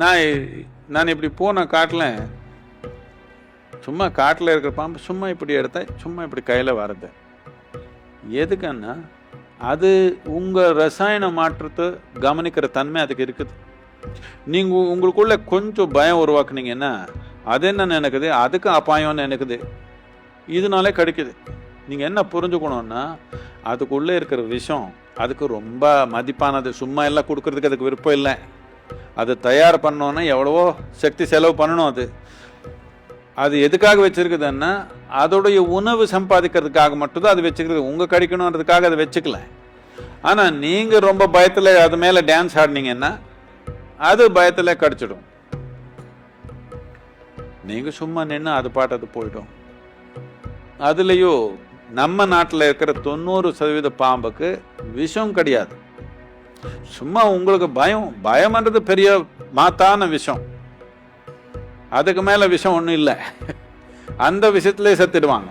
நான் நான் இப்படி போன காட்டில் சும்மா காட்டில் இருக்கிற பாம்பு சும்மா இப்படி எடுத்தேன் சும்மா இப்படி கையில் வருது எதுக்குன்னா அது உங்கள் ரசாயன மாற்றத்தை கவனிக்கிற தன்மை அதுக்கு இருக்குது. நீங்கள் உங்களுக்குள்ளே கொஞ்சம் பயம் உருவாக்குனீங்கன்னா அது என்ன நினைக்குது? அதுக்கு அபாயம்னு நினைக்குது. இதனாலே கிடைக்குது. நீங்கள் என்ன புரிஞ்சுக்கணும்னா அதுக்குள்ளே இருக்கிற விஷம் அதுக்கு ரொம்ப மதிப்பானது. சும்மா எல்லாம் கொடுக்கறதுக்கு அதுக்கு விருப்பம் இல்லை. அதை தயார் பண்ணோன்னா எவ்வளவோ சக்தி செலவு பண்ணணும் அது. அது எதுக்காக வச்சுருக்குதுன்னா அதோடைய உணவு சம்பாதிக்கிறதுக்காக மட்டும்தான் அது வச்சுக்கிறது உங்கள் கடிக்கணுன்றதுக்காக அதை வச்சுக்கல. ஆனால் நீங்கள் ரொம்ப பயத்தில் அது மேலே டான்ஸ் ஆடினீங்கன்னா அது பயத்தில் கடிச்சிடும். நீங்கள் சும்மா நின்று அது பாட்டு அது போயிடும். அதுலேயோ நம்ம நாட்டில் இருக்கிற தொண்ணூறு சதவீத பாம்புக்கு விஷம் கிடையாது. சும்மா உங்களுக்கு பயம் பயம்ன்றது பெரிய மாத்தான விஷம். அதுக்கு மேலே விஷம் ஒன்றும் இல்லை. அந்த விஷயத்துலேயே செத்துடுவாங்க.